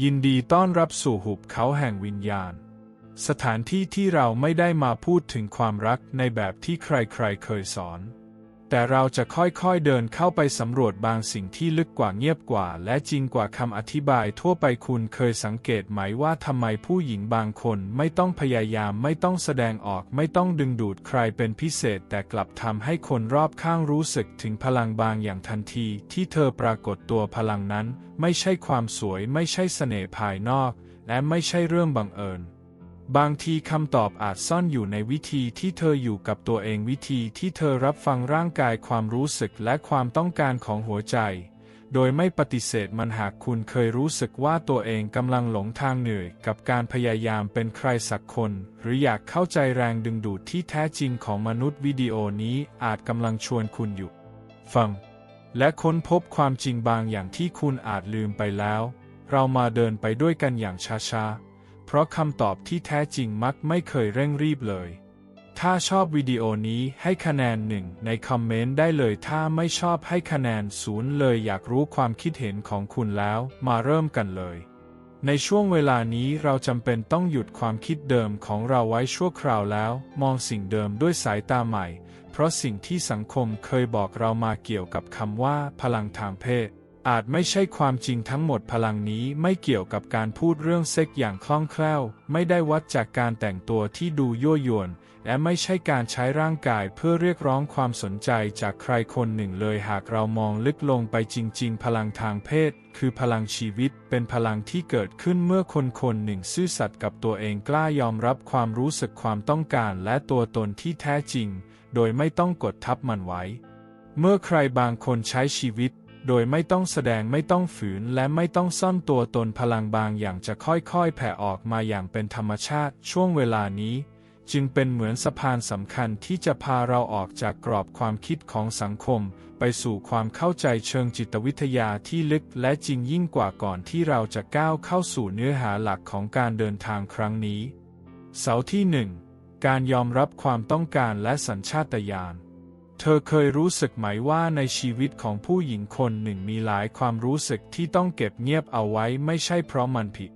ยินดีต้อนรับสู่หุบเขาแห่งวิญญาณ สถานที่ที่เราไม่ได้มาพูดถึงความรักในแบบที่ใครๆเคยสอน แต่เราจะค่อยๆเดินเข้าไปสำรวจบางสิ่งที่ลึกกว่าเงียบกว่า และจริงกว่าคำอธิบายทั่วไปคุณเคยสังเกตไหมว่าทำไมผู้หญิงบางคนไม่ต้องพยายามไม่ต้องแสดงออกไม่ต้องดึงดูดใครเป็นพิเศษ แต่กลับทำให้คนรอบข้างรู้สึกถึงพลังบางอย่างทันที ที่เธอปรากฏตัวพลังนั้น ไม่ใช่ความสวย ไม่ใช่เสน่ห์ภายนอก และไม่ใช่เรื่องบังเอิญ บางทีคำตอบอาจซ่อนอยู่ในวิธีที่เธออยู่กับตัวเองวิธีที่เธอรับฟังร่างกายความรู้สึกและความต้องการของหัวใจ โดยไม่ปฏิเสธมันหากคุณเคยรู้สึกว่าตัวเองกำลังหลงทางเหนื่อย กับการพยายามเป็นใครสักคน หรืออยากเข้าใจแรงดึงดูดที่แท้จริงของมนุษย์วิดีโอนี้อาจกำลังชวนคุณอยู่ ฟัง และค้นพบความจริงบางอย่างที่คุณอาจลืมไปแล้ว เรามาเดินไปด้วยกันอย่างช้าๆ เพราะคำตอบที่แท้จริงมักไม่เคยเร่งรีบเลย ถ้าชอบวิดีโอนี้ให้คะแนนหนึ่งในคอมเมนต์ได้เลย ถ้าไม่ชอบให้คะแนนศูนย์เลยอยากรู้ความคิดเห็นของคุณแล้ว มาเริ่มกันเลย ในช่วงเวลานี้เราจำเป็นต้องหยุดความคิดเดิมของเราไว้ชั่วคราวแล้ว มองสิ่งเดิมด้วยสายตาใหม่ เพราะสิ่งที่สังคมเคยบอกเรามาเกี่ยวกับคำว่า พลังทางเพศ อาจไม่ใช่ความจริงทั้งหมดพลังนี้ไม่เกี่ยวกับการพูดเรื่องเซ็กอย่างคล่องแคล่ว ไม่ได้วัดจากการแต่งตัวที่ดูยั่วยวน และไม่ใช่การใช้ร่างกายเพื่อเรียกร้องความสนใจจากใครคนหนึ่งเลยหากเรามองลึกลงไปจริง ๆ พลังทางเพศ คือพลังชีวิตเป็นพลังที่เกิดขึ้นเมื่อคนคนหนึ่งซื่อสัตย์กับตัวเองกล้ายอมรับความรู้สึกความต้องการและตัวตนที่แท้จริง โดยไม่ต้องกดทับมันไว้ เมื่อใครบางคนใช้ชีวิต โดยไม่ต้องแสดงไม่ต้องฝืนและไม่ต้องซ่อนตัวตนพลังบางอย่างจะค่อยๆ แผ่ออกมาอย่างเป็นธรรมชาติช่วงเวลานี้ จึงเป็นเหมือนสะพานสำคัญที่จะพาเราออกจากกรอบความคิดของสังคม ไปสู่ความเข้าใจเชิงจิตวิทยาที่ลึกและจริงยิ่งกว่าก่อนที่เราจะก้าวเข้าสู่เนื้อหาหลักของการเดินทางครั้งนี้ เสาที่หนึ่งการยอมรับความต้องการและสัญชาตญาณ เธอเคยรู้สึกไหมว่าในชีวิตของผู้หญิงคนหนึ่งมีหลายความรู้สึกที่ต้องเก็บเงียบเอาไว้ไม่ใช่เพราะมันผิด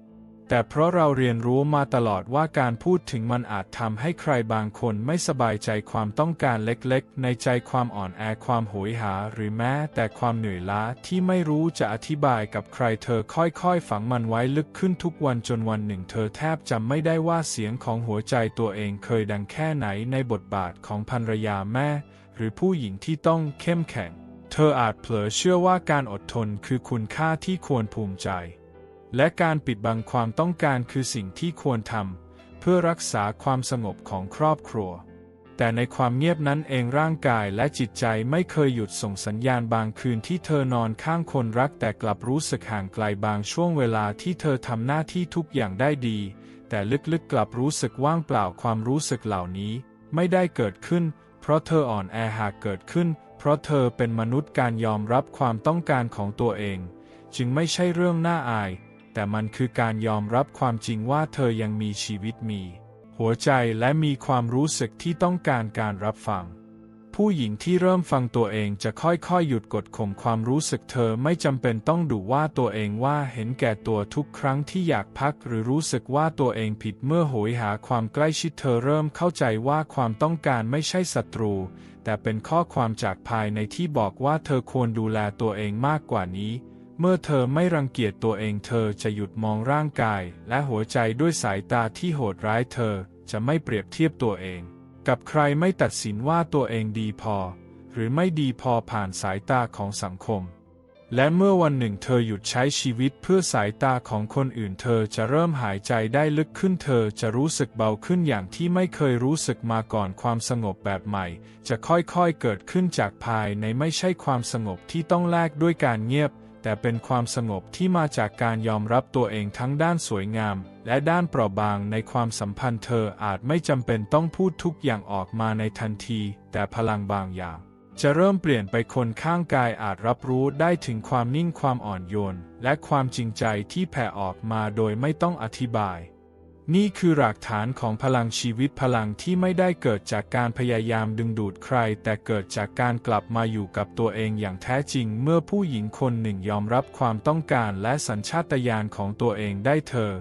แต่เพราะเราเรียนรู้มาตลอดว่าการพูดถึงมันอาจทำให้ใครบางคนไม่สบายใจความต้องการเล็กๆ ในใจความอ่อนแอความโหยหา หรือแม้แต่ความเหนื่อยล้าที่ไม่รู้จะอธิบายกับใครเธอค่อยๆ ฝังมันไว้ลึกขึ้นทุกวันจนวันหนึ่ง เธอแทบจำไม่ได้ว่าเสียงของหัวใจตัวเองเคยดังแค่ไหนในบทบาทของภรรยาแม่ หรือผู้หญิงที่ต้องเข้มแข็ง เธออาจเผลอเชื่อว่าการอดทนคือคุณค่าที่ควรภูมิใจ และการปิดบังความต้องการคือสิ่งที่ควรทำเพื่อรักษาความสงบของครอบครัว แต่ในความเงียบนั้นเองร่างกายและจิตใจไม่เคยหยุดส่งสัญญาณบางคืนที่เธอนอนข้างคนรักแต่กลับรู้สึกห่างไกลบางช่วงเวลาที่เธอทำหน้าที่ทุกอย่างได้ดี แต่ลึกๆกลับรู้สึกว่างเปล่าความรู้สึกเหล่านี้ ไม่ได้เกิดขึ้น เพราะเธออ่อนแอหากเกิดขึ้น เพราะเธอเป็นมนุษย์การยอมรับความต้องการของตัวเอง จึงไม่ใช่เรื่องน่าอาย แต่มันคือการยอมรับความจริงว่าเธอยังมีชีวิตมี หัวใจและมีความรู้สึกที่ต้องการการรับฟัง ผู้หญิงที่เริ่มฟังตัวเองจะค่อยๆ หยุดกดข่มความรู้สึกเธอไม่จำเป็นต้องดุว่าตัวเองว่าเห็นแก่ตัวทุกครั้งที่อยากพักหรือรู้สึกว่าตัวเองผิดเมื่อโหยหาความใกล้ชิดเธอเริ่มเข้าใจว่าความต้องการไม่ใช่ศัตรู แต่เป็นข้อความจากภายในที่บอกว่าเธอควรดูแลตัวเองมากกว่านี้ เมื่อเธอไม่รังเกียจตัวเองเธอจะหยุดมองร่างกาย และหัวใจด้วยสายตาที่โหดร้ายเธอจะไม่เปรียบเทียบตัวเอง กับใครไม่ตัดสินว่าตัวเองดีพอ หรือไม่ดีพอผ่านสายตาของสังคม และเมื่อวันหนึ่งเธอหยุดใช้ชีวิตเพื่อสายตาของคนอื่นเธอจะเริ่มหายใจได้ลึกขึ้นเธอจะรู้สึกเบาขึ้นอย่างที่ไม่เคยรู้สึกมาก่อนความสงบแบบใหม่ จะค่อยๆเกิดขึ้นจากภายในไม่ใช่ความสงบที่ต้องแลกด้วยการเงียบ แต่เป็นความสงบที่มาจากการยอมรับตัวเองทั้งด้านสวยงาม และด้านเปราะบางในความสัมพันธ์เธออาจไม่จำเป็นต้องพูดทุกอย่างออกมาในทันที แต่พลังบางอย่าง จะเริ่มเปลี่ยนไปคนข้างกายอาจรับรู้ได้ถึงความนิ่งความอ่อนโยน และความจริงใจที่แผ่ออกมาโดยไม่ต้องอธิบาย นี่คือหลักฐานของพลังชีวิตพลังที่ไม่ได้เกิดจากการพยายามดึงดูดใคร แต่เกิดจากการกลับมาอยู่กับตัวเองอย่างแท้จริง เมื่อผู้หญิงคนหนึ่งยอมรับความต้องการและสัญชาตญาณของตัวเองได้เธอ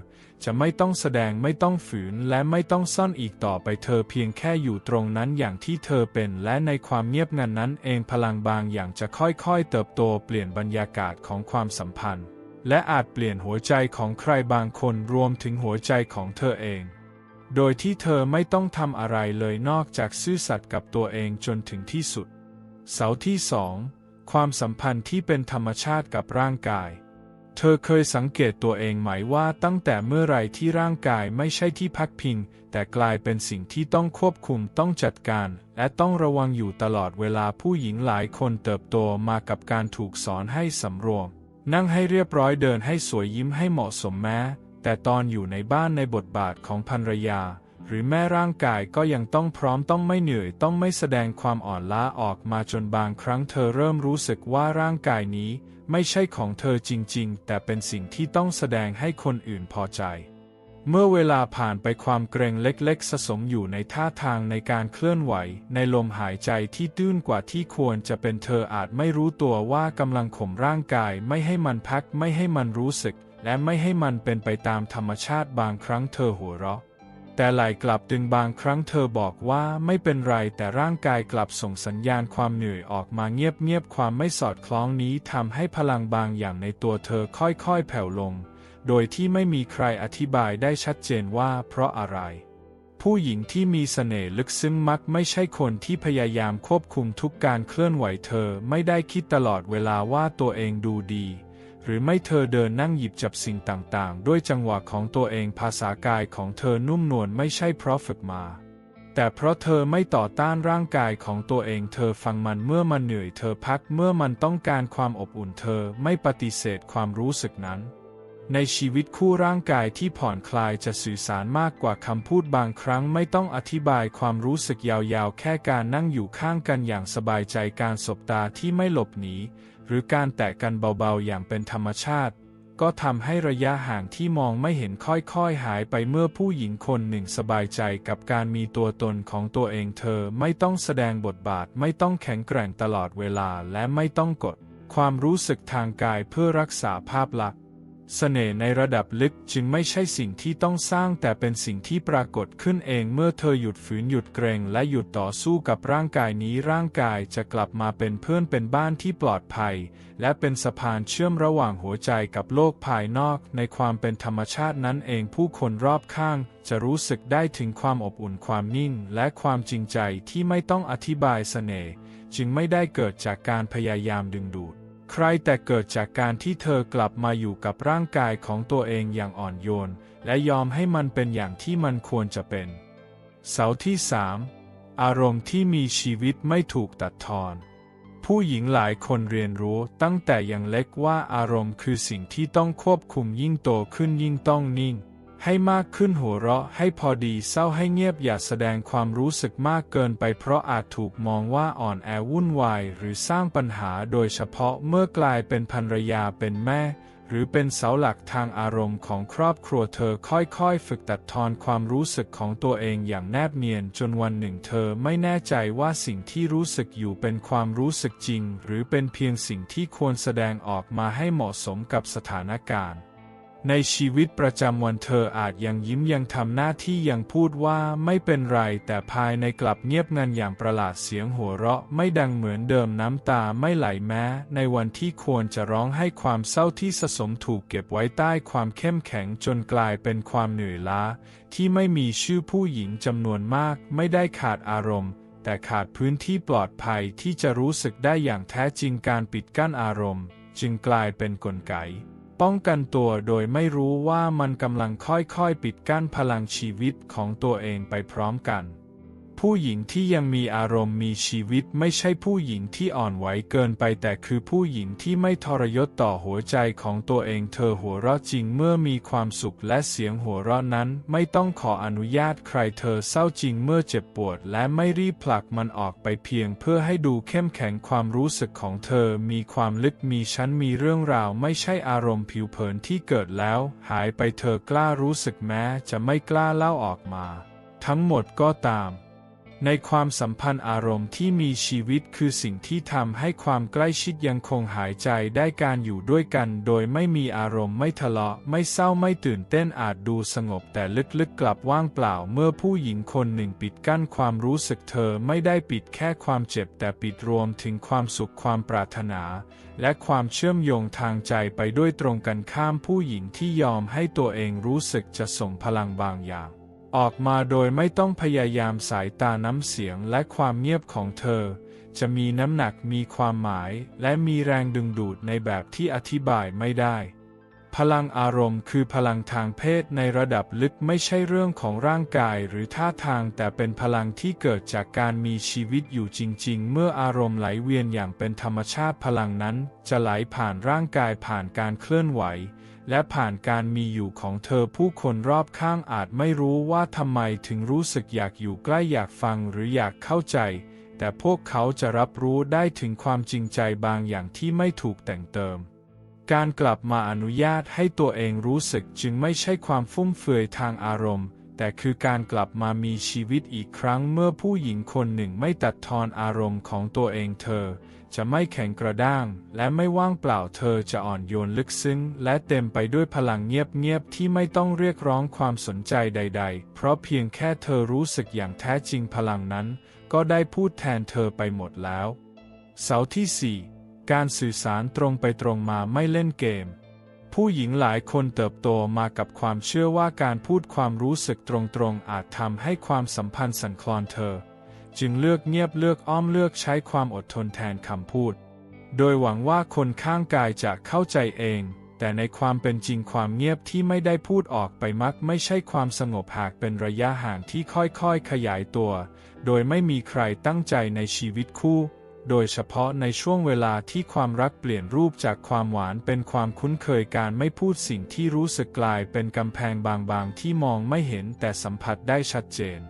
จะไม่ต้องแสดงไม่ต้องฝืนและไม่ต้องซ่อนอีกต่อไปเธอเพียงแค่อยู่ตรงนั้นอย่างที่เธอเป็น และในความเงียบงันนั้นเองพลังบางอย่างจะค่อยๆ เติบโตเปลี่ยนบรรยากาศของความสัมพันธ์ และอาจเปลี่ยนหัวใจของใครบางคนรวมถึงหัวใจของเธอเอง โดยที่เธอไม่ต้องทำอะไรเลยนอกจากซื่อสัตย์กับตัวเองจนถึงที่สุด เสาที่สองความสัมพันธ์ที่เป็นธรรมชาติกับร่างกาย เธอเคยสังเกตตัวเองไหมว่าตั้งแต่เมื่อไรที่ร่างกายไม่ใช่ที่พักพิง แต่กลายเป็นสิ่งที่ต้องควบคุมต้องจัดการ และต้องระวังอยู่ตลอดเวลาผู้หญิงหลายคนเติบโตมากับการถูกสอนให้สำรวม นั่งให้เรียบร้อยเดินให้สวยยิ้มให้เหมาะสมแม้ แต่ตอนอยู่ในบ้านในบทบาทของภรรยา หรือแม่ร่างกายก็ยังต้องพร้อมต้องไม่เหนื่อยต้องไม่แสดงความอ่อนล้าออกมาจนบางครั้งเธอเริ่มรู้สึกว่าร่างกายนี้ ไม่ใช่ของเธอจริง ๆ แต่เป็นสิ่งที่ต้องแสดงให้คนอื่นพอใจ เมื่อเวลาผ่านไปความเกรงเล็กๆ สะสมอยู่ในท่าทางในการเคลื่อนไหว ในลมหายใจที่ตื้นกว่าที่ควรจะเป็นเธออาจไม่รู้ตัวว่ากำลังข่มร่างกายไม่ให้มันพักไม่ให้มันรู้สึก และไม่ให้มันเป็นไปตามธรรมชาติบางครั้งเธอหัวเราะ แต่ไหลกลับดึงบางครั้งเธอบอกว่าไม่เป็นไรแต่ร่างกายกลับส่งสัญญาณความเหนื่อยออกมาเงียบๆความไม่สอดคล้องนี้ทำให้พลังบางอย่างในตัวเธอค่อยๆ แผ่วลง โดยที่ไม่มีใครอธิบายได้ชัดเจนว่าเพราะอะไร ผู้หญิงที่มีเสน่ห์ลึกซึ้งมักไม่ใช่คนที่พยายามควบคุมทุกการเคลื่อนไหวเธอไม่ได้คิดตลอดเวลาว่าตัวเองดูดี หรือไม่เธอเดินนั่งหยิบจับสิ่งต่างๆ ด้วยจังหวะของตัวเองภาษากายของเธอนุ่มนวลไม่ใช่เพราะฝึกมาแต่เพราะเธอไม่ต่อต้านร่างกายของตัวเองเธอฟังมันเมื่อมันเหนื่อยเธอพักเมื่อมันต้องการความอบอุ่นเธอไม่ปฏิเสธความรู้สึกนั้น ในชีวิตคู่ร่างกายที่ผ่อนคลายจะสื่อสารมากกว่าคำพูดบางครั้งไม่ต้องอธิบายความรู้สึกยาวๆ แค่การนั่งอยู่ข้างกันอย่างสบายใจการสบตาที่ไม่หลบหนี หรือการแตะกันเบาๆอย่างเป็นธรรมชาติ ก็ทำให้ระยะห่างที่มองไม่เห็นค่อยๆ หายไปเมื่อผู้หญิงคนหนึ่งสบายใจกับการมีตัวตนของตัวเองเธอไม่ต้องแสดงบทบาทไม่ต้องแข็งแกร่งตลอดเวลาและไม่ต้องกด ความรู้สึกทางกายเพื่อรักษาภาพลักษณ์ เสน่ห์ในระดับลึกจึงไม่ใช่สิ่งที่ต้องสร้างแต่เป็นสิ่งที่ปรากฏขึ้นเองเมื่อเธอหยุดฝืนหยุดเกรงและหยุดต่อสู้กับร่างกายนี้ร่างกายจะกลับมาเป็นเพื่อนเป็นบ้านที่ปลอดภัย และเป็นสะพานเชื่อมระหว่างหัวใจกับโลกภายนอกในความเป็นธรรมชาตินั้นเองผู้คนรอบข้าง จะรู้สึกได้ถึงความอบอุ่นความนิ่ง และความจริงใจที่ไม่ต้องอธิบายเสน่ห์จึงไม่ได้เกิดจากการพยายามดึงดูด ใครแต่เกิดจากการที่เธอกลับมาอยู่กับร่างกายของตัวเองอย่างอ่อนโยน และยอมให้มันเป็นอย่างที่มันควรจะเป็น เสาที่สามอารมณ์ที่มีชีวิตไม่ถูกตัดทอน ผู้หญิงหลายคนเรียนรู้ตั้งแต่ยังเล็กว่าอารมณ์คือสิ่งที่ต้องควบคุมยิ่งโตขึ้นยิ่งต้องนิ่ง ให้มากขึ้นหัวเราะให้พอดีเศร้าให้เงียบอย่าแสดงความรู้สึกมากเกินไปเพราะอาจถูกมองว่าอ่อนแอวุ่นวายหรือสร้างปัญหาโดยเฉพาะเมื่อกลายเป็นภรรยาเป็นแม่ หรือเป็นเสาหลักทางอารมณ์ของครอบครัวเธอค่อยๆ ฝึกตัดทอนความรู้สึกของตัวเองอย่างแนบเนียนจนวันหนึ่งเธอไม่แน่ใจว่าสิ่งที่รู้สึกอยู่เป็นความรู้สึกจริง หรือเป็นเพียงสิ่งที่ควรแสดงออกมาให้เหมาะสมกับสถานการณ์ ในชีวิตประจำวันเธออาจยังยิ้มยังทำหน้าที่ยังพูดว่าไม่เป็นไรแต่ภายในกลับเงียบงันอย่างประหลาดเสียงหัวเราะไม่ดังเหมือนเดิมน้ำตาไม่ไหลแม้ ในวันที่ควรจะร้องให้ความเศร้าที่สะสมถูกเก็บไว้ใต้ความเข้มแข็งจนกลายเป็นความเหนื่อยล้า ที่ไม่มีชื่อผู้หญิงจำนวนมากไม่ได้ขาดอารมณ์ แต่ขาดพื้นที่ปลอดภัยที่จะรู้สึกได้อย่างแท้จริงการปิดกั้นอารมณ์ จึงกลายเป็นกลไก ป้องกันตัวโดยไม่รู้ว่ามันกำลังค่อยๆ ปิดกั้นพลังชีวิตของตัวเองไปพร้อมกัน ผู้หญิงที่ยังมีอารมณ์มีชีวิตไม่ใช่ผู้หญิงที่อ่อนไหวเกินไปแต่คือผู้หญิงที่ไม่ทรยศต่อหัวใจของตัวเองเธอหัวเราะจริงเมื่อมีความสุขและเสียงหัวเราะนั้น ไม่ต้องขออนุญาตใครเธอเศร้าจริงเมื่อเจ็บปวด และไม่รีบผลักมันออกไปเพียงเพื่อให้ดูเข้มแข็งความรู้สึกของเธอมีความลึกมีชั้นมีเรื่องราวไม่ใช่อารมณ์ผิวเผินที่เกิดแล้ว หายไปเธอกล้ารู้สึกแม้จะไม่กล้าเล่าออกมา ทั้งหมดก็ตาม ในความสัมพันธ์อารมณ์ที่มีชีวิตคือสิ่งที่ทำให้ความใกล้ชิดยังคงหายใจได้การอยู่ด้วยกันโดยไม่มีอารมณ์ไม่ทะเลาะไม่เศร้าไม่ตื่นเต้นอาจดูสงบแต่ลึกๆกลับว่างเปล่าเมื่อผู้หญิงคนหนึ่งปิดกั้นความรู้สึกเธอไม่ได้ปิดแค่ความเจ็บแต่ปิดรวมถึงความสุขความปรารถนา และความเชื่อมโยงทางใจไปด้วยตรงกันข้ามผู้หญิงที่ยอมให้ตัวเองรู้สึกจะส่งพลังบางอย่าง ออกมาโดยไม่ต้องพยายามสายตาน้ำเสียงและความเงียบของเธอ จะมีน้ำหนักมีความหมายและมีแรงดึงดูดในแบบที่อธิบายไม่ได้ พลังอารมณ์คือพลังทางเพศในระดับลึกไม่ใช่เรื่องของร่างกายหรือท่าทางแต่เป็นพลังที่เกิดจากการมีชีวิตอยู่จริง ๆ เมื่ออารมณ์ไหลเวียนอย่างเป็นธรรมชาติพลังนั้น จะไหลผ่านร่างกายผ่านการเคลื่อนไหว และผ่านการมีอยู่ของเธอผู้คนรอบข้างอาจไม่รู้ว่าทำไมถึงรู้สึกอยากอยู่ใกล้อยากฟังหรืออยากเข้าใจ แต่พวกเขาจะรับรู้ได้ถึงความจริงใจบางอย่างที่ไม่ถูกแต่งเติม การกลับมาอนุญาตให้ตัวเองรู้สึกจึงไม่ใช่ความฟุ่มเฟือยทางอารมณ์ แต่คือการกลับมามีชีวิตอีกครั้งเมื่อผู้หญิงคนหนึ่งไม่ตัดทอนอารมณ์ของตัวเองเธอ จะไม่แข็งกระด้าง และไม่ว่างเปล่าเธอจะอ่อนโยนลึกซึ้ง และเต็มไปด้วยพลังเงียบๆที่ไม่ต้องเรียกร้องความสนใจใด ๆ เพราะเพียงแค่เธอรู้สึกอย่างแท้จริงพลังนั้น ก็ได้พูดแทนเธอไปหมดแล้ว เสาที่ 4 การสื่อสารตรงไปตรงมาไม่เล่นเกมผู้หญิงหลายคนเติบโตมากับความเชื่อว่าการพูดความรู้สึกตรงๆ อาจทำให้ความสัมพันธ์สั่นคลอนเธอ จึงเลือกเงียบเลือกอ้อมเลือกใช้ความอดทนแทนคำพูด โดยหวังว่าคนข้างกายจะเข้าใจเอง แต่ในความเป็นจริงความเงียบที่ไม่ได้พูดออกไปมักไม่ใช่ความสงบหากเป็นระยะห่างที่ค่อยๆ ขยายตัว โดยไม่มีใครตั้งใจในชีวิตคู่ โดยเฉพาะในช่วงเวลาที่ความรักเปลี่ยนรูปจากความหวานเป็นความคุ้นเคยการไม่พูดสิ่งที่รู้สึกกลายเป็นกำแพงบางๆ ที่มองไม่เห็นแต่สัมผัสได้ชัดเจน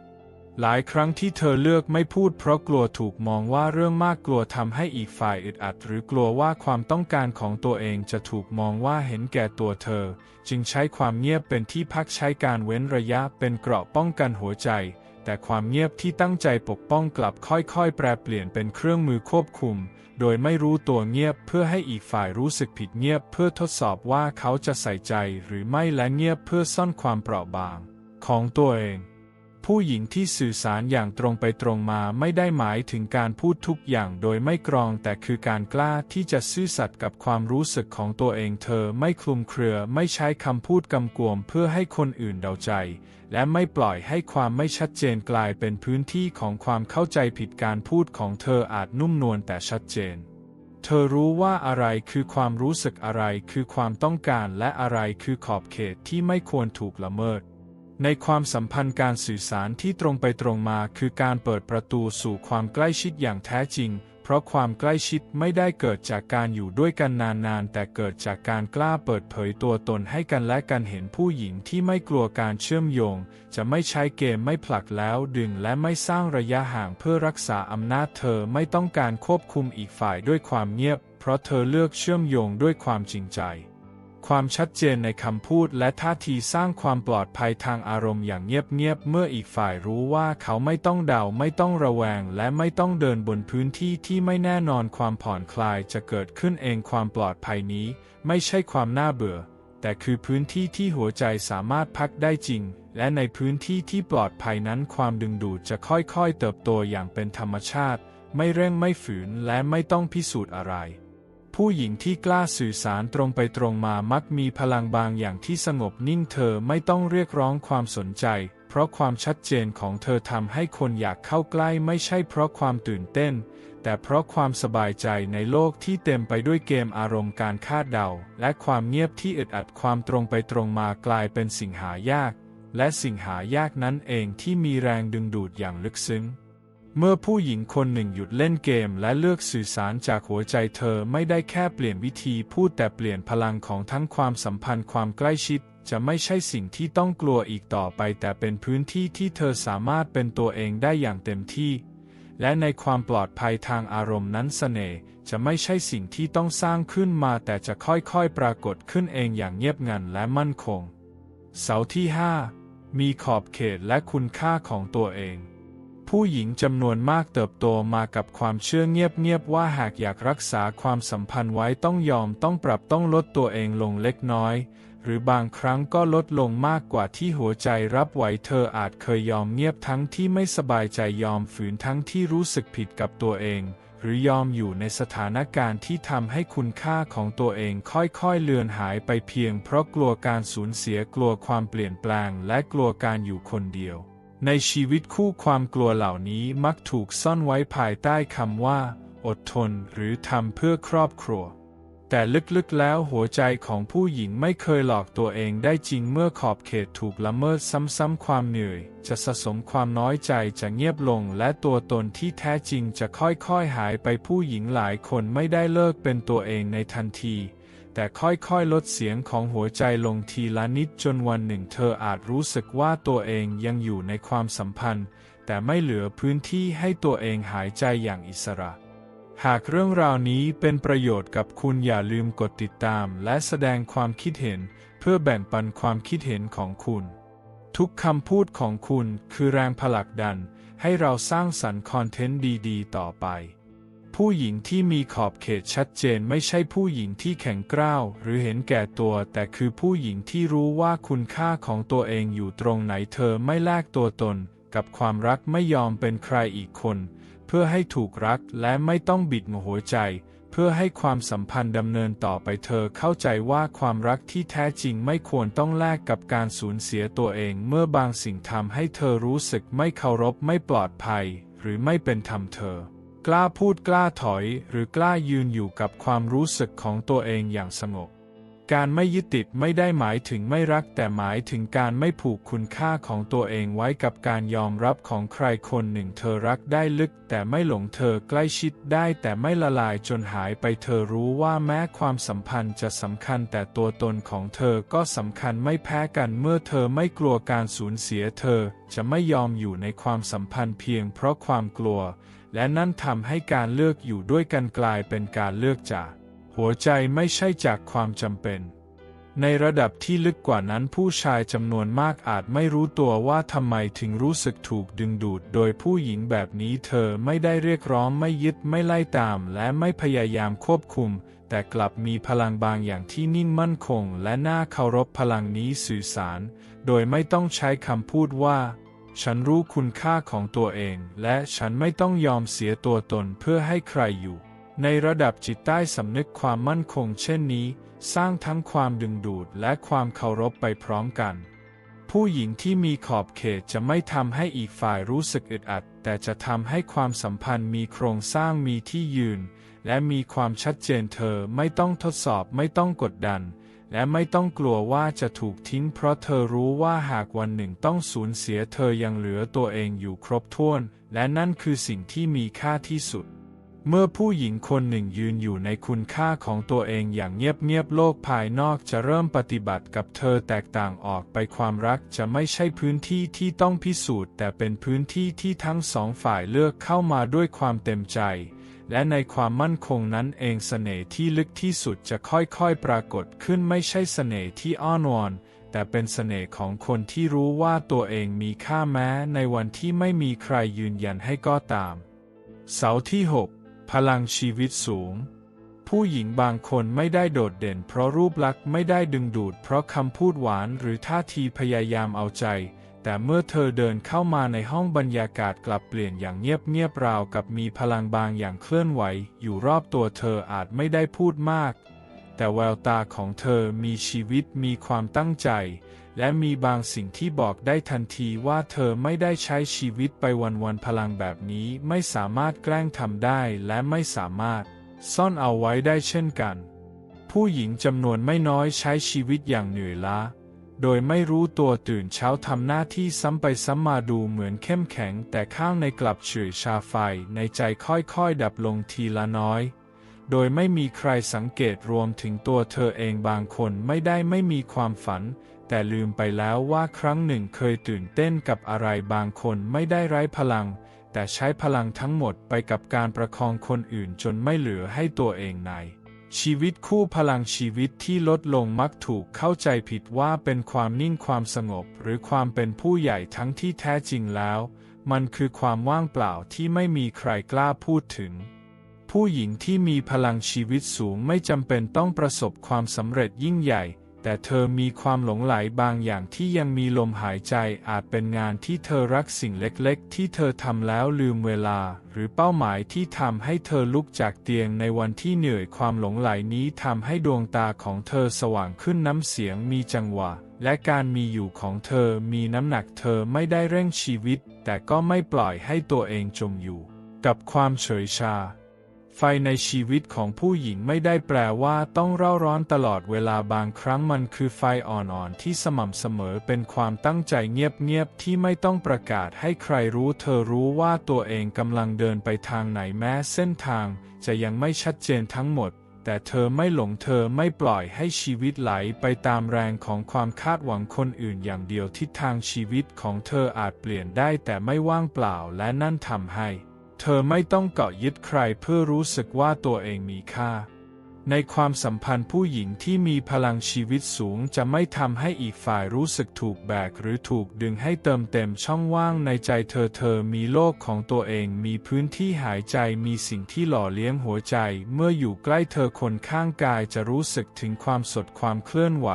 หลายครั้งที่เธอเลือกไม่พูดเพราะกลัวถูกมองว่าเรื่องมากกลัวทำให้อีกฝ่ายอึดอัด หรือกลัวว่าความต้องการของตัวเองจะถูกมองว่าเห็นแก่ตัวเธอ จึงใช้ความเงียบเป็นที่พักใช้การเว้นระยะเป็นเกราะป้องกันหัวใจ แต่ความเงียบที่ตั้งใจปกป้องกลับค่อยๆ แปรเปลี่ยนเป็นเครื่องมือควบคุม โดยไม่รู้ตัวเงียบเพื่อให้อีกฝ่ายรู้สึกผิดเงียบ เพื่อทดสอบว่าเขาจะใส่ใจหรือไม่และเงียบเพื่อซ่อนความเปราะบาง ของตัวเอง ผู้หญิงที่สื่อสารอย่างตรงไปตรงมาไม่ได้หมายถึงการพูดทุกอย่างโดยไม่กรอง แต่คือการกล้าที่จะซื่อสัตย์กับความรู้สึกของตัวเองเธอไม่คลุมเครือไม่ใช้คำพูดกำกวมเพื่อให้คนอื่นเดาใจ และไม่ปล่อยให้ความไม่ชัดเจนกลายเป็นพื้นที่ของความเข้าใจผิดการพูดของเธออาจนุ่มนวลแต่ชัดเจน เธอรู้ว่าอะไรคือความรู้สึกอะไรคือความต้องการและอะไรคือขอบเขตที่ไม่ควรถูกละเมิด ในความสัมพันธ์การสื่อสารที่ตรงไปตรงมาคือการเปิดประตูสู่ความใกล้ชิดอย่างแท้จริง เพราะความใกล้ชิดไม่ได้เกิดจากการอยู่ด้วยกันนานๆ แต่เกิดจากการกล้าเปิดเผยตัวตนให้กันและกันเห็นผู้หญิงที่ไม่กลัวการเชื่อมโยง จะไม่ใช้เกมไม่ผลักแล้วดึงและไม่สร้างระยะห่างเพื่อรักษาอำนาจเธอไม่ต้องการควบคุมอีกฝ่ายด้วยความเงียบ เพราะเธอเลือกเชื่อมโยงด้วยความจริงใจ ความชัดเจนในคำพูดและท่าทีสร้างความปลอดภัยทางอารมณ์อย่างเงียบๆเมื่ออีกฝ่ายรู้ว่าเขาไม่ต้องเดาไม่ต้องระแวง และไม่ต้องเดินบนพื้นที่ที่ไม่แน่นอนความผ่อนคลายจะเกิดขึ้นเองความปลอดภัยนี้ ไม่ใช่ความน่าเบื่อ แต่คือพื้นที่ที่หัวใจสามารถพักได้จริง และในพื้นที่ที่ปลอดภัยนั้นความดึงดูดจะค่อยๆ เติบโตอย่างเป็นธรรมชาติ ไม่เร่งไม่ฝืนและไม่ต้องพิสูจน์อะไร ผู้หญิงที่กล้าสื่อสารตรงไปตรงมามักมีพลังบางอย่างที่สงบนิ่งเธอไม่ต้องเรียกร้องความสนใจ เพราะความชัดเจนของเธอทำให้คนอยากเข้าใกล้ไม่ใช่เพราะความตื่นเต้น แต่เพราะความสบายใจในโลกที่เต็มไปด้วยเกมอารมณ์การคาดเดา และความเงียบที่อึดอัดความตรงไปตรงมากลายเป็นสิ่งหายาก และสิ่งหายากนั้นเองที่มีแรงดึงดูดอย่างลึกซึ้ง เมื่อผู้หญิงคนหนึ่งหยุดเล่นเกมและเลือกสื่อสารจากหัวใจเธอไม่ได้แค่เปลี่ยนวิธีพูดแต่เปลี่ยนพลังของทั้งความสัมพันธ์ความใกล้ชิด จะไม่ใช่สิ่งที่ต้องกลัวอีกต่อไป แต่เป็นพื้นที่ที่เธอสามารถเป็นตัวเองได้อย่างเต็มที่ และในความปลอดภัยทางอารมณ์นั้นเสน่ห์จะไม่ใช่สิ่งที่ต้องสร้างขึ้นมา แต่จะค่อยๆ ปรากฏขึ้นเองอย่างเงียบงันและมั่นคง เสาที่ 5 มีขอบเขตและคุณค่าของตัวเอง ผู้หญิงจำนวนมากเติบโตมากับความเชื่อเงียบๆว่าหากอยากรักษาความสัมพันธ์ไว้ต้องยอมต้องปรับต้องลดตัวเองลงเล็กน้อย หรือบางครั้งก็ลดลงมากกว่าที่หัวใจรับไหวเธออาจเคยยอมเงียบทั้งที่ไม่สบายใจยอมฝืนทั้งที่รู้สึกผิดกับตัวเอง หรือยอมอยู่ในสถานการณ์ที่ทำให้คุณค่าของตัวเองค่อยๆเลือนหายไปเพียงเพราะกลัวการสูญเสียกลัวความเปลี่ยนแปลงและกลัวการอยู่คนเดียว ในชีวิตคู่ความกลัวเหล่านี้มักถูกซ่อนไว้ภายใต้คำว่า อดทนหรือทำเพื่อครอบครัว แต่ลึกๆแล้วหัวใจของผู้หญิงไม่เคยหลอกตัวเองได้จริงเมื่อขอบเขตถูกละเมิดซ้ำๆความเหนื่อย จะสะสมความน้อยใจจะเงียบลง และตัวตนที่แท้จริงจะค่อยๆหายไปผู้หญิงหลายคนไม่ได้เลิกเป็นตัวเองในทันที แต่ค่อยๆ ลดเสียงของหัวใจลงทีละนิดจนวันหนึ่งเธออาจรู้สึกว่าตัวเองยังอยู่ในความสัมพันธ์ แต่ไม่เหลือพื้นที่ให้ตัวเองหายใจอย่างอิสระ หากเรื่องราวนี้เป็นประโยชน์กับคุณอย่าลืมกดติดตามและแสดงความคิดเห็น เพื่อแบ่งปันความคิดเห็นของคุณ ทุกคำพูดของคุณคือแรงผลักดัน ให้เราสร้างสรรค์คอนเทนต์ดี ๆ ต่อไป ผู้หญิงที่มีขอบเขตชัดเจนไม่ใช่ผู้หญิงที่แข็งกร้าวหรือเห็นแก่ตัว แต่คือผู้หญิงที่รู้ว่าคุณค่าของตัวเองอยู่ตรงไหนเธอไม่แลกตัวตน กับความรักไม่ยอมเป็นใครอีกคน เพื่อให้ถูกรักและไม่ต้องบิดหัวใจ เพื่อให้ความสัมพันธ์ดำเนินต่อไปเธอเข้าใจว่าความรักที่แท้จริงไม่ควรต้องแลกกับการสูญเสียตัวเอง เมื่อบางสิ่งทำให้เธอรู้สึกไม่เคารพไม่ปลอดภัย หรือไม่เป็นธรรมเธอ กล้าพูดกล้าถอย หรือกล้ายืนอยู่กับความรู้สึกของตัวเองอย่างสงบการไม่ยึดติดไม่ได้หมายถึงไม่รักแต่หมายถึงการไม่ผูกคุณค่าของตัวเองไว้กับการยอมรับของใครคนหนึ่งเธอรักได้ลึกแต่ไม่หลงเธอใกล้ชิดได้แต่ไม่ละลายจนหายไปเธอรู้ว่าแม้ความสัมพันธ์จะสำคัญแต่ตัวตนของเธอก็สำคัญไม่แพ้กันเมื่อเธอไม่กลัวการสูญเสียเธอจะไม่ยอมอยู่ในความสัมพันธ์เพียงเพราะความกลัว และนั่นทำให้การเลือกอยู่ด้วยกันกลายเป็นการเลือกจาก หัวใจไม่ใช่จากความจำเป็น ในระดับที่ลึกกว่านั้นผู้ชายจำนวนมากอาจไม่รู้ตัวว่าทำไมถึงรู้สึกถูกดึงดูด โดยผู้หญิงแบบนี้เธอไม่ได้เรียกร้องไม่ยึดไม่ไล่ตาม และไม่พยายามควบคุม แต่กลับมีพลังบางอย่างที่นิ่งมั่นคง และน่าเคารพพลังนี้สื่อสาร โดยไม่ต้องใช้คำพูดว่า ฉันรู้คุณค่าของตัวเอง และฉันไม่ต้องยอมเสียตัวตนเพื่อให้ใครอยู่ ในระดับจิตใต้สำนึกความมั่นคงเช่นนี้ สร้างทั้งความดึงดูดและความเคารพไปพร้อมกัน ผู้หญิงที่มีขอบเขตจะไม่ทำให้อีกฝ่ายรู้สึกอึดอัด แต่จะทำให้ความสัมพันธ์มีโครงสร้างมีที่ยืน และมีความชัดเจนเธอไม่ต้องทดสอบไม่ต้องกดดัน และไม่ต้องกลัวว่าจะถูกทิ้งเพราะเธอรู้ว่าหากวันหนึ่งต้องสูญเสียเธอยังเหลือตัวเองอยู่ครบถ้วน และนั่นคือสิ่งที่มีค่าที่สุด เมื่อผู้หญิงคนหนึ่งยืนอยู่ในคุณค่าของตัวเองอย่างเงียบๆโลกภายนอกจะเริ่มปฏิบัติกับเธอแตกต่างออกไปความรักจะไม่ใช่พื้นที่ที่ต้องพิสูจน์ แต่เป็นพื้นที่ที่ทั้งสองฝ่ายเลือกเข้ามาด้วยความเต็มใจ และในความมั่นคงนั้นเองเสน่ห์ที่ลึกที่สุดจะค่อยๆ ปรากฏขึ้นไม่ใช่เสน่ห์ที่อ้อนวอนแต่เป็นเสน่ห์ของคนที่รู้ว่าตัวเองมีค่าแม้ในวันที่ไม่มีใครยืนยันให้ก็ตาม เสาที่ 6 พลังชีวิตสูง ผู้หญิงบางคนไม่ได้โดดเด่น เพราะรูปลักษณ์ไม่ได้ดึงดูด เพราะคำพูดหวานหรือท่าทีพยายามเอาใจ แต่เมื่อเธอเดินเข้ามาในห้องบรรยากาศกลับเปลี่ยนอย่างเงียบๆราวกับมีพลังบางอย่างเคลื่อนไหว อยู่รอบตัวเธออาจไม่ได้พูดมาก แต่แววตาของเธอมีชีวิตมีความตั้งใจ และมีบางสิ่งที่บอกได้ทันทีว่าเธอไม่ได้ใช้ชีวิตไปวันๆพลังแบบนี้ไม่สามารถแกล้งทำได้และไม่สามารถ ซ่อนเอาไว้ได้เช่นกัน ผู้หญิงจำนวนไม่น้อยใช้ชีวิตอย่างเหนื่อยล้า โดยไม่รู้ตัวตื่นเช้าทำหน้าที่ซ้ำไปซ้ำมาดูเหมือนเข้มแข็ง แต่ข้างในกลับเฉื่อยชาไฟในใจค่อยๆ ดับลงทีละน้อย โดยไม่มีใครสังเกตรวมถึงตัวเธอเองบางคนไม่ได้ไม่มีความฝัน แต่ลืมไปแล้วว่าครั้งหนึ่งเคยตื่นเต้นกับอะไรบางคนไม่ได้ไร้พลัง แต่ใช้พลังทั้งหมดไปกับการประคองคนอื่นจนไม่เหลือให้ตัวเองใน ชีวิตคู่พลังชีวิตที่ลดลงมักถูกเข้าใจผิดว่าเป็นความนิ่งความสงบ หรือความเป็นผู้ใหญ่ทั้งที่แท้จริงแล้ว มันคือความว่างเปล่าที่ไม่มีใครกล้าพูดถึง ผู้หญิงที่มีพลังชีวิตสูงไม่จำเป็นต้องประสบความสำเร็จยิ่งใหญ่ แต่เธอมีความหลงไหลบางอย่างที่ยังมีลมหายใจอาจเป็นงานที่เธอรักสิ่งเล็กๆ ที่เธอทำแล้วลืมเวลา หรือเป้าหมายที่ทำให้เธอลุกจากเตียงในวันที่เหนื่อยความหลงไหลนี้ทำให้ดวงตาของเธอสว่างขึ้นน้ำเสียงมีจังหวะ และการมีอยู่ของเธอมีน้ำหนักเธอไม่ได้เร่งชีวิต แต่ก็ไม่ปล่อยให้ตัวเองจมอยู่ กับความเฉยชา ไฟในชีวิตของผู้หญิงไม่ได้แปลว่าต้องเร่าร้อนตลอดเวลาบางครั้งมันคือไฟอ่อนๆที่สม่ำเสมอเป็นความตั้งใจเงียบๆที่ไม่ต้องประกาศให้ใครรู้เธอรู้ว่าตัวเองกำลังเดินไปทางไหนแม้เส้นทางจะยังไม่ชัดเจนทั้งหมด แต่เธอไม่หลงเธอไม่ปล่อยให้ชีวิตไหลไปตามแรงของความคาดหวังคนอื่นอย่างเดียวทิศทางชีวิตของเธออาจเปลี่ยนได้แต่ไม่ว่างเปล่าและนั่นทำให้ เธอไม่ต้องเกาะยึดใครเพื่อรู้สึกว่าตัวเองมีค่า ในความสัมพันธ์ผู้หญิงที่มีพลังชีวิตสูงจะไม่ทำให้อีกฝ่ายรู้สึกถูกแบกหรือถูกดึงให้เติมเต็มช่องว่างในใจเธอเธอมีโลกของตัวเองมีพื้นที่หายใจมีสิ่งที่หล่อเลี้ยงหัวใจ เมื่ออยู่ใกล้เธอคนข้างกายจะรู้สึกถึงความสดความเคลื่อนไหว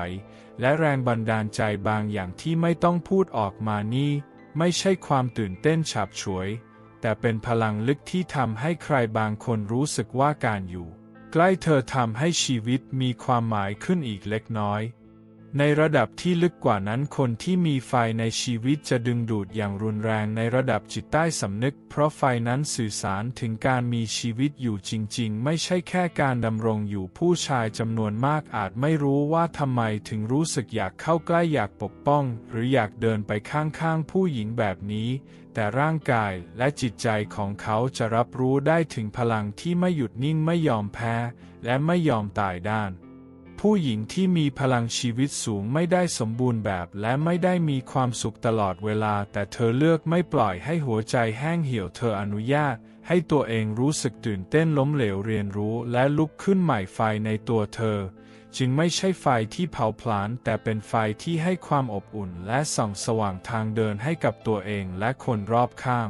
และแรงบันดาลใจบางอย่างที่ไม่ต้องพูดออกมานี่ ไม่ใช่ความตื่นเต้นฉับฉวย แต่เป็นพลังลึกที่ทำให้ใครบางคนรู้สึกว่าการอยู่ ใกล้เธอทำให้ชีวิตมีความหมายขึ้นอีกเล็กน้อย ในระดับที่ลึกกว่านั้นคนที่มีไฟในชีวิตจะดึงดูดอย่างรุนแรงในระดับจิตใต้สำนึก เพราะไฟนั้นสื่อสารถึงการมีชีวิตอยู่จริง ๆ ไม่ใช่แค่การดำรงอยู่ผู้ชายจำนวนมากอาจไม่รู้ว่าทำไมถึงรู้สึกอยากเข้าใกล้อยากปกป้อง หรืออยากเดินไปข้างๆผู้หญิงแบบนี้ แต่ร่างกายและจิตใจของเขาจะรับรู้ได้ถึงพลังที่ไม่หยุดนิ่งไม่ยอมแพ้ และไม่ยอมตายด้าน ผู้หญิงที่มีพลังชีวิตสูงไม่ได้สมบูรณ์แบบและไม่ได้มีความสุขตลอดเวลา แต่เธอเลือกไม่ปล่อยให้หัวใจแห้งเหี่ยวเธออนุญาต ให้ตัวเองรู้สึกตื่นเต้นล้มเหลวเรียนรู้และลุกขึ้นใหม่ไฟในตัวเธอ จึงไม่ใช่ไฟที่เผาผลาญแต่เป็นไฟที่ให้ความอบอุ่นและส่องสว่างทางเดินให้กับตัวเองและคนรอบข้าง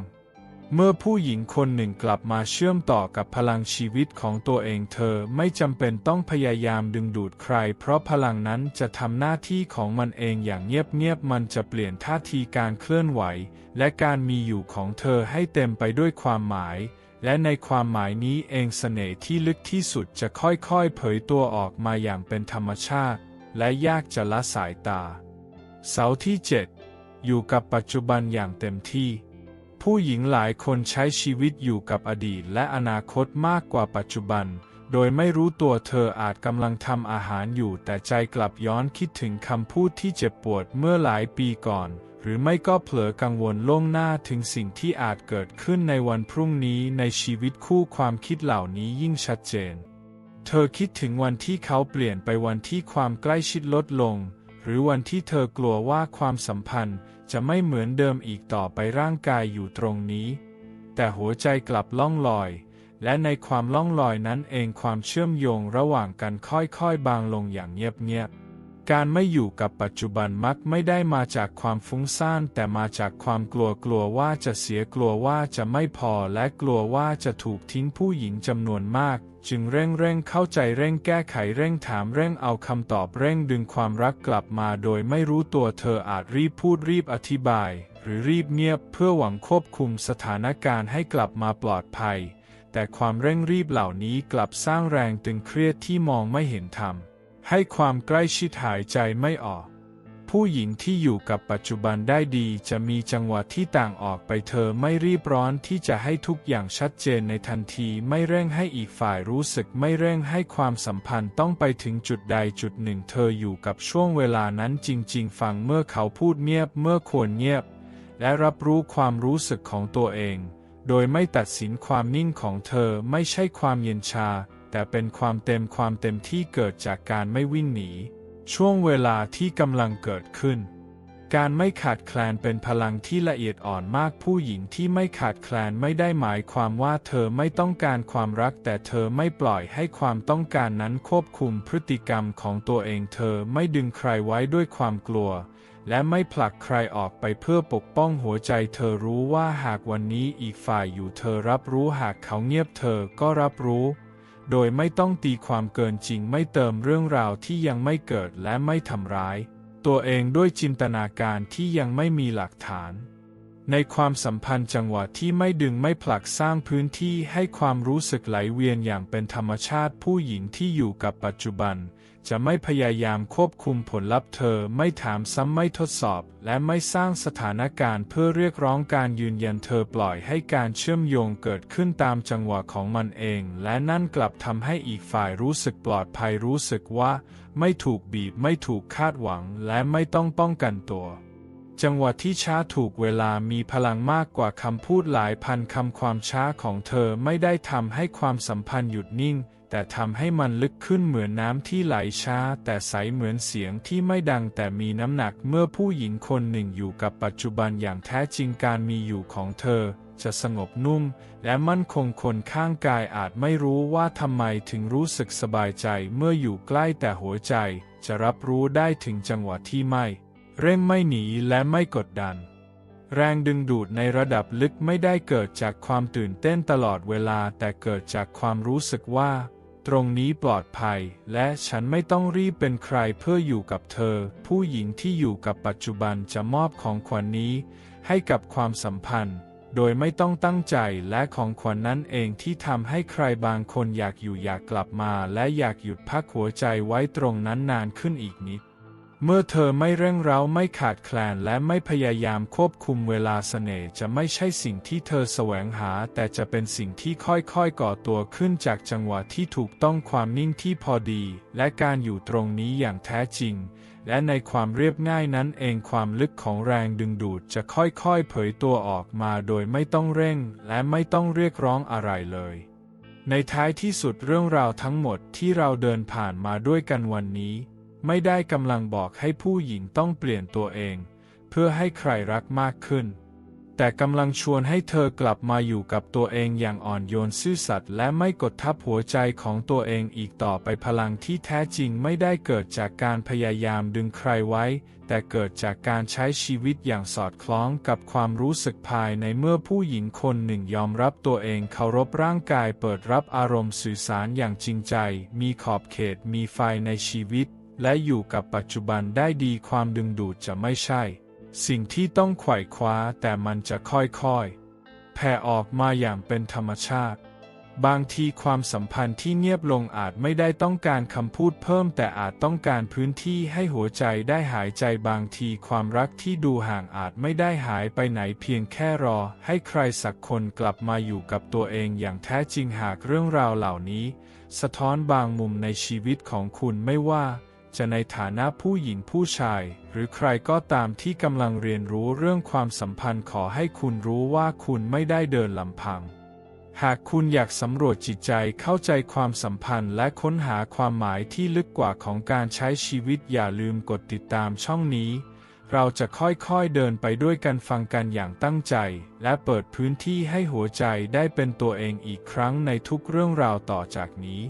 เมื่อผู้หญิงคนหนึ่งกลับมาเชื่อมต่อกับพลังชีวิตของตัวเองเธอไม่จำเป็นต้องพยายามดึงดูดใคร เพราะพลังนั้นจะทำหน้าที่ของมันเองอย่างเงียบๆมันจะเปลี่ยนท่าทีการเคลื่อนไหว และการมีอยู่ของเธอให้เต็มไปด้วยความหมาย และในความหมายนี้เองเสน่ห์ที่ลึกที่สุดจะค่อยๆ เผยตัวออกมาอย่างเป็นธรรมชาติ และยากจะละสายตา เสาที่ 7 อยู่กับปัจจุบันอย่างเต็มที่ ผู้หญิงหลายคนใช้ชีวิตอยู่กับอดีตและอนาคตมากกว่าปัจจุบัน โดยไม่รู้ตัวเธออาจกำลังทำอาหารอยู่แต่ใจกลับย้อนคิดถึงคำพูดที่เจ็บปวดเมื่อหลายปีก่อน หรือไม่ก็เผลอกังวลล่วงหน้าถึงสิ่งที่อาจเกิดขึ้นในวันพรุ่งนี้ในชีวิตคู่ความคิดเหล่านี้ยิ่งชัดเจน เธอคิดถึงวันที่เขาเปลี่ยนไปวันที่ความใกล้ชิดลดลง หรือวันที่เธอกลัวว่าความสัมพันธ์จะไม่เหมือนเดิมอีกต่อไปร่างกายอยู่ตรงนี้ แต่หัวใจกลับล่องลอย และในความล่องลอยนั้นเองความเชื่อมโยงระหว่างกันค่อยๆ บางลงอย่างเงียบๆ การไม่อยู่กับปัจจุบันมักไม่ได้มาจากความฟุ้งซ่านแต่มาจากความกลัวกลัวว่าจะเสียกลัวว่าจะไม่พอและกลัวว่าจะถูกทิ้งผู้หญิงจำนวนมาก จึงเร่งเร่งเข้าใจเร่งแก้ไขเร่งถามเร่งเอาคำตอบเร่งดึงความรักกลับมาโดยไม่รู้ตัวเธออาจรีบพูดรีบอธิบาย หรือรีบเงียบเพื่อหวังควบคุมสถานการณ์ให้กลับมาปลอดภัย แต่ความเร่งรีบเหล่านี้กลับสร้างแรงตึงเครียดที่มองไม่เห็นธรรม ให้ความใกล้ชิดหายใจไม่ออก ผู้หญิงที่อยู่กับปัจจุบันได้ดีจะมีจังหวะที่ต่างออกไปเธอไม่รีบร้อนที่จะให้ทุกอย่างชัดเจนในทันทีไม่เร่งให้อีกฝ่ายรู้สึกไม่เร่งให้ความสัมพันธ์ต้องไปถึงจุดใดจุดหนึ่ง เธออยู่กับช่วงเวลานั้นจริง ๆ ฟังเมื่อเขาพูดเงียบเมื่อควรเงียบ และรับรู้ความรู้สึกของตัวเอง โดยไม่ตัดสินความนิ่งของเธอไม่ใช่ความเย็นชา แต่เป็นความเต็มความเต็มที่เกิดจากการไม่วิ่งหนี ช่วงเวลาที่กำลังเกิดขึ้น การไม่ขาดแคลนเป็นพลังที่ละเอียดอ่อนมากผู้หญิงที่ไม่ขาดแคลนไม่ได้หมายความว่าเธอไม่ต้องการความรัก แต่เธอไม่ปล่อยให้ความต้องการนั้นควบคุมพฤติกรรมของตัวเองเธอไม่ดึงใครไว้ด้วยความกลัวและไม่ผลักใครออกไปเพื่อปกป้องหัวใจเธอรู้ว่าหากวันนี้อีกฝ่ายอยู่เธอรับรู้หากเขาเงียบเธอก็รับรู้ โดยไม่ต้องตีความเกินจริงไม่เติมเรื่องราวที่ยังไม่เกิดและไม่ทำร้าย ตัวเองด้วยจินตนาการที่ยังไม่มีหลักฐาน ในความสัมพันธ์จังหวะที่ไม่ดึงไม่ผลักสร้างพื้นที่ให้ความรู้สึกไหลเวียนอย่างเป็นธรรมชาติผู้หญิงที่อยู่กับปัจจุบัน จะไม่พยายามควบคุมผลลัพธ์เธอไม่ถามซ้ำไม่ทดสอบ และไม่สร้างสถานการณ์เพื่อเรียกร้องการยืนยันเธอปล่อยให้การเชื่อมโยงเกิดขึ้นตามจังหวะของมันเอง และนั่นกลับทำให้อีกฝ่ายรู้สึกปลอดภัยรู้สึกว่า ไม่ถูกบีบไม่ถูกคาดหวัง และไม่ต้องป้องกันตัวจังหวะที่ช้าถูกเวลามีพลังมากกว่าคำพูดหลายพันคำความช้าของเธอไม่ได้ทำให้ความสัมพันธ์หยุดนิ่ง แต่ทำให้มันลึกขึ้นเหมือนน้ำที่ไหลช้า แต่ใสเหมือนเสียงที่ไม่ดังแต่มีน้ำหนักเมื่อผู้หญิงคนหนึ่งอยู่กับปัจจุบันอย่างแท้จริงการมีอยู่ของเธอ จะสงบนุ่ม และมั่นคงคนข้างกายอาจไม่รู้ว่าทำไมถึงรู้สึกสบายใจเมื่ออยู่ใกล้แต่หัวใจ จะรับรู้ได้ถึงจังหวะที่ไม่ เร่งไม่หนีและไม่กดดันแรงดึงดูดในระดับลึกไม่ได้เกิดจากความตื่นเต้นตลอดเวลาแต่เกิดจากความรู้สึกว่า ตรงนี้ปลอดภัย และฉันไม่ต้องรีบเป็นใครเพื่ออยู่กับเธอ ผู้หญิงที่อยู่กับปัจจุบันจะมอบของขวัญนนี้ ให้กับความสัมพันธ์ โดยไม่ต้องตั้งใจและของขวัญนนั้นเองที่ทำให้ใครบางคนอยากอยู่อยากกลับมา และอยากหยุดพักหัวใจไว้ตรงนั้นนานขึ้นอีกนิด เมื่อเธอไม่เร่งเร้าไม่ขาดแคลนและไม่พยายามควบคุมเวลาเสน่ห์จะไม่ใช่สิ่งที่เธอแสวงหา แต่จะเป็นสิ่งที่ค่อยๆก่อตัวขึ้นจากจังหวะที่ถูกต้องความนิ่งที่พอดี และการอยู่ตรงนี้อย่างแท้จริง และในความเรียบง่ายนั้นเองความลึกของแรงดึงดูดจะค่อยๆเผยตัวออกมาโดยไม่ต้องเร่ง และไม่ต้องเรียกร้องอะไรเลยในท้ายที่สุดเรื่องราวทั้งหมดที่เราเดินผ่านมาด้วยกันวันนี้ ไม่ได้กำลังบอกให้ผู้หญิงต้องเปลี่ยนตัวเอง เพื่อให้ใครรักมากขึ้น แต่กำลังชวนให้เธอกลับมาอยู่กับตัวเองอย่างอ่อนโยนซื่อสัตย์และไม่กดทับหัวใจของตัวเองอีกต่อไปพลังที่แท้จริงไม่ได้เกิดจากการพยายามดึงใครไว้ แต่เกิดจากการใช้ชีวิตอย่างสอดคล้องกับความรู้สึกภายในเมื่อผู้หญิงคนหนึ่งยอมรับตัวเองเคารพร่างกายเปิดรับอารมณ์สื่อสารอย่างจริงใจ มีขอบเขตมีไฟในชีวิต และอยู่กับปัจจุบันได้ดีความดึงดูดจะไม่ใช่ สิ่งที่ต้องไขว่คว้าแต่มันจะค่อยๆ แผ่ออกมาอย่างเป็นธรรมชาติ บางทีความสัมพันธ์ที่เงียบลงอาจไม่ได้ต้องการคำพูดเพิ่ม แต่อาจต้องการพื้นที่ให้หัวใจได้หายใจบางทีความรักที่ดูห่างอาจไม่ได้หายไปไหนเพียงแค่รอ ให้ใครสักคนกลับมาอยู่กับตัวเองอย่างแท้จริงหากเรื่องราวเหล่านี้ สะท้อนบางมุมในชีวิตของคุณไม่ว่า จะในฐานะผู้หญิงผู้ชาย หรือใครก็ตามที่กำลังเรียนรู้เรื่องความสัมพันธ์ขอให้คุณรู้ว่าคุณไม่ได้เดินลำพัง หากคุณอยากสำรวจจิตใจเข้าใจความสัมพันธ์และค้นหาความหมายที่ลึกกว่าของการใช้ชีวิตอย่าลืมกดติดตามช่องนี้ เราจะค่อยๆเดินไปด้วยกันฟังกันอย่างตั้งใจ และเปิดพื้นที่ให้หัวใจได้เป็นตัวเองอีกครั้งในทุกเรื่องราวต่อจากนี้